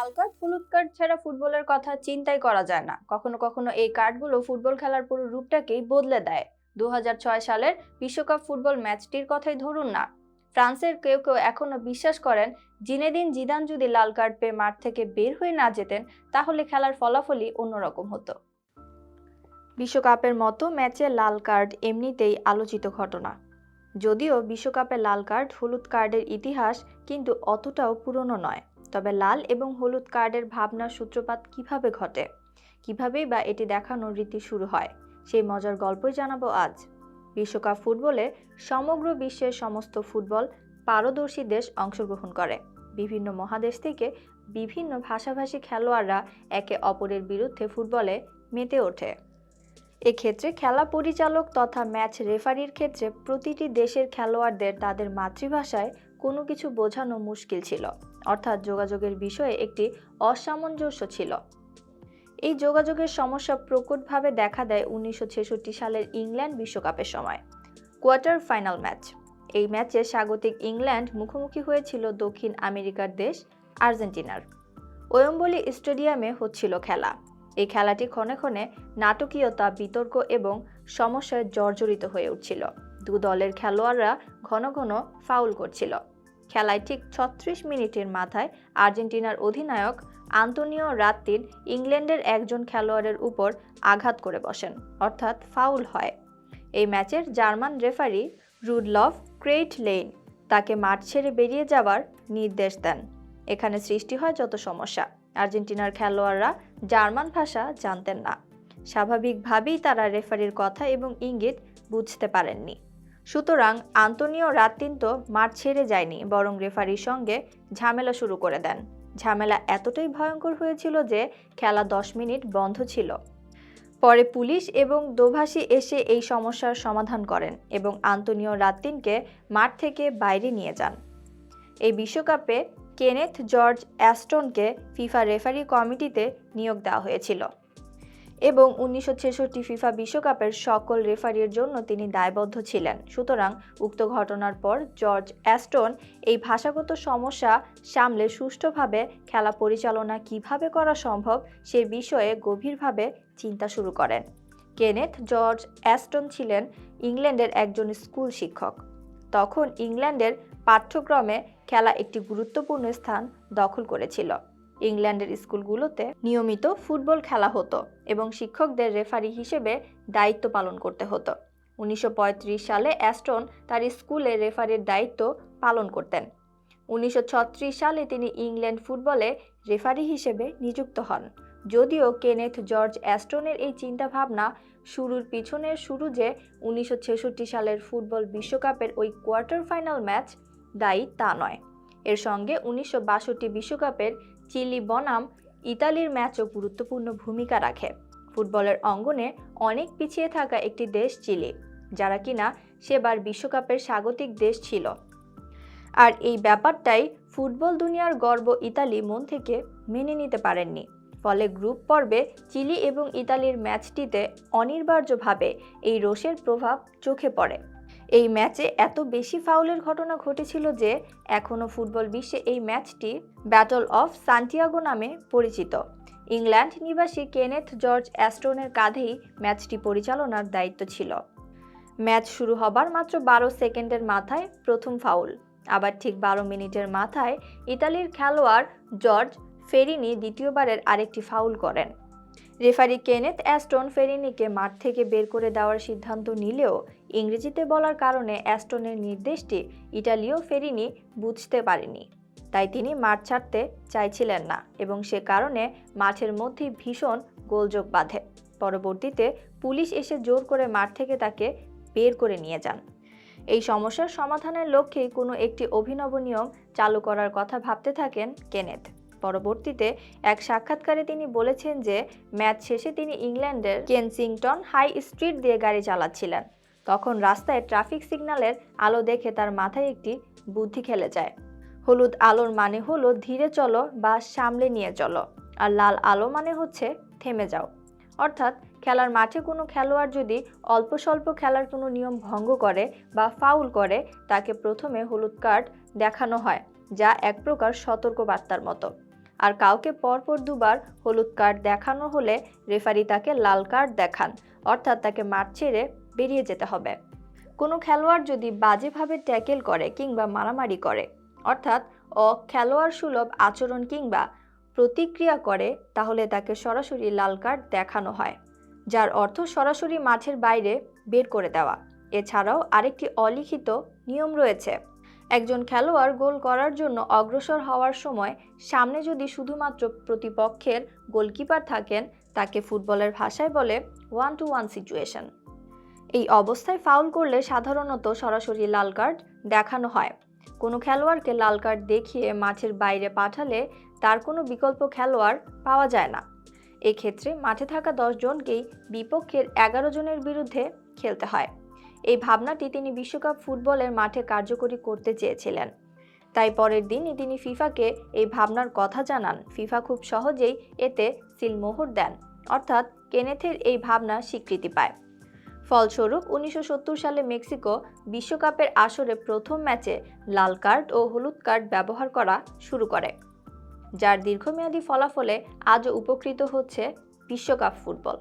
লাল card হলুদ card ছাড়া ফুটবলের কথা চিন্তাই করা যায় না। কখনো কখনো এই কার্ডগুলো ফুটবল খেলার পুরো রূপটাকেই বদলে দেয়। দু হাজার ছয় সালের বিশ্বকাপ ফুটবল ম্যাচটির কথাই ধরুন না। ফ্রান্সের কেউ কেউ এখনও বিশ্বাস করেন, জিনেদিন জিদান যদি লাল কার্ড পেয়ে মাঠ থেকে বের হয়ে না যেতেন, তাহলে খেলার ফলাফলই অন্যরকম হতো। বিশ্বকাপের মতো ম্যাচে লাল কার্ড এমনিতেই আলোচিত ঘটনা। যদিও বিশ্বকাপে লাল কার্ড হলুদ কার্ডের ইতিহাস কিন্তু অতটাও পুরনো নয়। তবে লাল এবং হলুদ কার্ডের ভাবনার সূত্রপাত কীভাবে ঘটে? কিভাবেই বা এটি দেখানোর রীতি শুরু হয়? সেই মজার গল্পই জানাব আজ। বিশ্বকাপ ফুটবলে সমগ্র বিশ্বের সমস্ত ফুটবল পারদর্শী দেশ অংশগ্রহণ করে। বিভিন্ন মহাদেশ থেকে বিভিন্ন ভাষাভাষী খেলোয়াড়রা একে অপরের বিরুদ্ধে ফুটবলে মেতে ওঠে। এক্ষেত্রে খেলা পরিচালক তথা ম্যাচ রেফারির ক্ষেত্রে প্রতিটি দেশের খেলোয়াড়দের তাদের মাতৃভাষায় কোনো কিছু বোঝানো মুশকিল ছিল। অর্থাৎ যোগাযোগের বিষয়ে একটি অসামঞ্জস্য ছিল। এই যোগাযোগের সমস্যা প্রকটভাবে দেখা দেয় উনিশশো ছেষট্টি সালের ইংল্যান্ড বিশ্বকাপের সময়। Quarter final match. এই ম্যাচে স্বাগতিক ইংল্যান্ড মুখোমুখি হয়েছিল দক্ষিণ আমেরিকার দেশ আর্জেন্টিনার। ওয়ম্বলি স্টেডিয়ামে হচ্ছিল খেলা। এই খেলাটি ক্ষণে ক্ষণে নাটকীয়তা, বিতর্ক এবং সমস্যায় জর্জরিত হয়ে উঠছিল। দু দলের খেলোয়াড়রা ঘন ঘন ফাউল করছিল। খেলায় ঠিক ছত্রিশ মিনিটের মাথায় আর্জেন্টিনার অধিনায়ক আন্তোনিও রাত্তিন ইংল্যান্ডের একজন খেলোয়াড়ের উপর আঘাত করে বসেন, অর্থাৎ ফাউল হয়। এই ম্যাচের German referee Rudolf Kreitlein তাকে মাঠ ছেড়ে বেরিয়ে যাওয়ার নির্দেশ দেন। এখানে সৃষ্টি হয় যত সমস্যা, আর্জেন্টিনার খেলোয়াড়রা জার্মান ভাষা জানতেন না। স্বাভাবিকভাবেই তারা রেফারির কথা এবং ইঙ্গিত বুঝতে পারেননি। সুতরাং আন্তোনিও রাত্তিন তো মাঠ ছেড়ে যায়নি, বরং রেফারির সঙ্গে ঝামেলা শুরু করে দেন। ঝামেলা এতটাই ভয়ঙ্কর হয়েছিল যে খেলা দশ মিনিট বন্ধ ছিল। পরে পুলিশ এবং দোভাষী এসে এই সমস্যার সমাধান করেন এবং আন্তোনিও রাত্তিনকে মাঠ থেকে বাইরে নিয়ে যান। এই বিশ্বকাপে কেনেথ জর্জ অ্যাস্টনকে ফিফা রেফারি কমিটিতে নিয়োগ দেওয়া হয়েছিল। এবং উনিশশো ছেষট্টি ফিফা বিশ্বকাপের সকল রেফারির জন্য তিনি দায়বদ্ধ ছিলেন। সুতরাং উক্ত ঘটনার পর জর্জ অ্যাস্টন এই ভাষাগত সমস্যা সামলে সুষ্ঠুভাবে খেলা পরিচালনা কীভাবে করা সম্ভব সে বিষয়ে গভীরভাবে চিন্তা শুরু করেন। কেনেথ জর্জ অ্যাস্টন ছিলেন ইংল্যান্ডের একজন স্কুল শিক্ষক। তখন ইংল্যান্ডের পাঠ্যক্রমে খেলা একটি গুরুত্বপূর্ণ স্থান দখল করেছিল। ইংল্যান্ডের স্কুলগুলোতে নিয়মিত ফুটবল খেলা হতো এবং শিক্ষকদের রেফারি হিসেবে দায়িত্ব পালন করতে হতো। উনিশশো পঁয়ত্রিশ সালে অ্যাস্টন তার স্কুলে রেফারির দায়িত্ব পালন করতেন। উনিশশো ছত্রিশ সালে তিনি ইংল্যান্ড ফুটবলে রেফারি হিসেবে নিযুক্ত হন। যদিও কেনেথ জর্জ অ্যাস্টনের এই চিন্তাভাবনা শুরুর পিছনের শুরু যে উনিশশো ছেষট্টি সালের ফুটবল বিশ্বকাপের ওই কোয়ার্টার ফাইনাল ম্যাচ দায়ী তা নয়। এর সঙ্গে উনিশশো বিশ্বকাপের চিলি বনাম ইতালির ম্যাচও গুরুত্বপূর্ণ ভূমিকা রাখে। ফুটবলের অঙ্গনে অনেক পিছিয়ে থাকা একটি দেশ চিলি, যারা কিনা সেবার বিশ্বকাপের স্বাগতিক দেশ ছিল। আর এই ব্যাপারটাই ফুটবল দুনিয়ার গর্ব ইতালি মন থেকে মেনে নিতে পারেননি। ফলে গ্রুপ পর্বে চিলি এবং ইতালির ম্যাচটিতে অনিবার্যভাবে এই রোষের প্রভাব চোখে পড়ে। এই ম্যাচে এত বেশি ফাউলের ঘটনা ঘটেছিল যে এখনও ফুটবল বিশ্বে এই ম্যাচটি ব্যাটল অফ সান্টিয়াগো নামে পরিচিত। ইংল্যান্ড নিবাসী কেনেথ জর্জ অ্যাস্টনের কাঁধেই ম্যাচটি পরিচালনার দায়িত্ব ছিল। ম্যাচ শুরু হবার মাত্র বারো সেকেন্ডের মাথায় প্রথম ফাউল। আবার ঠিক বারো মিনিটের মাথায় ইতালির খেলোয়াড় জর্জ ফেরিনি দ্বিতীয়বারের আরেকটি ফাউল করেন। রেফারি কেনেথ অ্যাস্টন ফেরিনিকে মাঠ থেকে বের করে দেওয়ার সিদ্ধান্ত নিলেও ইংরেজিতে বলার কারণে অ্যাস্টনের নির্দেশটি ইটালীয় ফেরিনি বুঝতে পারেনি। তাই তিনি মাঠ ছাড়তে চাইছিলেন না এবং সে কারণে মাঠের মধ্যে ভীষণ গোলযোগ বাঁধে। পরবর্তীতে পুলিশ এসে জোর করে মাঠ থেকে তাকে বের করে নিয়ে যান। এই সমস্যার সমাধানের লক্ষ্যেই কোনো একটি অভিনব নিয়ম চালু করার কথা ভাবতে থাকেন কেনেথ। পরবর্তীতে এক সাক্ষাৎকারে তিনি বলেছেন যে, ম্যাচ শেষে তিনি ইংল্যান্ডের কেনসিংটন হাই স্ট্রিট দিয়ে গাড়ি চালাচ্ছিলেন। তখন রাস্তায় ট্রাফিক সিগন্যালের আলো দেখে তার মাথায় একটি বুদ্ধি খেলে যায়। হলুদ আলোর মানে হলো ধীরে চলো বা সামলে নিয়ে চলো, আর লাল আলো মানে হচ্ছে থেমে যাও। অর্থাৎ খেলার মাঠে কোনো খেলোয়াড় যদি অল্প স্বল্প খেলার কোনো নিয়ম ভঙ্গ করে বা ফাউল করে, তাকে প্রথমে হলুদ কার্ড দেখানো হয়, যা এক প্রকার সতর্কবার্তার মতো। আর কাউকে পরপর দুবার হলুদ কার্ড দেখানো হলে রেফারি তাকে লাল কার্ড দেখান, অর্থাৎ তাকে মাঠ ছেড়ে বেরিয়ে যেতে হবে। কোনো খেলোয়াড় যদি বাজেভাবে ট্যাকেল করে কিংবা মারামারি করে, অর্থাৎ অ খেলোয়াড় সুলভ আচরণ কিংবা প্রতিক্রিয়া করে, তাহলে তাকে সরাসরি লাল কার্ড দেখানো হয়, যার অর্থ সরাসরি মাঠের বাইরে বের করে দেওয়া। এছাড়াও আরেকটি অলিখিত নিয়ম রয়েছে। একজন খেলোয়াড় গোল করার জন্য অগ্রসর হওয়ার সময় সামনে যদি শুধুমাত্র প্রতিপক্ষের গোলকিপার থাকেন, তাকে ফুটবলের ভাষায় বলে ওয়ান টু ওয়ান সিচুয়েশন এই অবস্থায় ফাউল করলে সাধারণত সরাসরি লাল কার্ড দেখানো হয়। কোনো খেলোয়াড়কে লাল কার্ড দেখিয়ে মাঠের বাইরে পাঠালে তার কোনো বিকল্প খেলোয়াড় পাওয়া যায় না। এক্ষেত্রে মাঠে থাকা দশজনকেই বিপক্ষের এগারো জনের বিরুদ্ধে খেলতে হয়। এই ভাবনাটি তিনি বিশ্বকাপ ফুটবলের মাঠে কার্যকরী করতে চেয়েছিলেন। তাই পরের দিনই তিনি ফিফাকে এই ভাবনার কথা জানান। ফিফা খুব সহজেই এতে সিলমোহর দেন, অর্থাৎ কেনেথের এই ভাবনা স্বীকৃতি পায়। ফলস্বরূপ, উনিশশো সত্তর সালে মেক্সিকো বিশ্বকাপের আসরে প্রথম ম্যাচে লাল কার্ড ও হলুদ কার্ড ব্যবহার করা শুরু করে, যার দীর্ঘমেয়াদী ফলাফলে আজও উপকৃত হচ্ছে বিশ্বকাপ ফুটবল।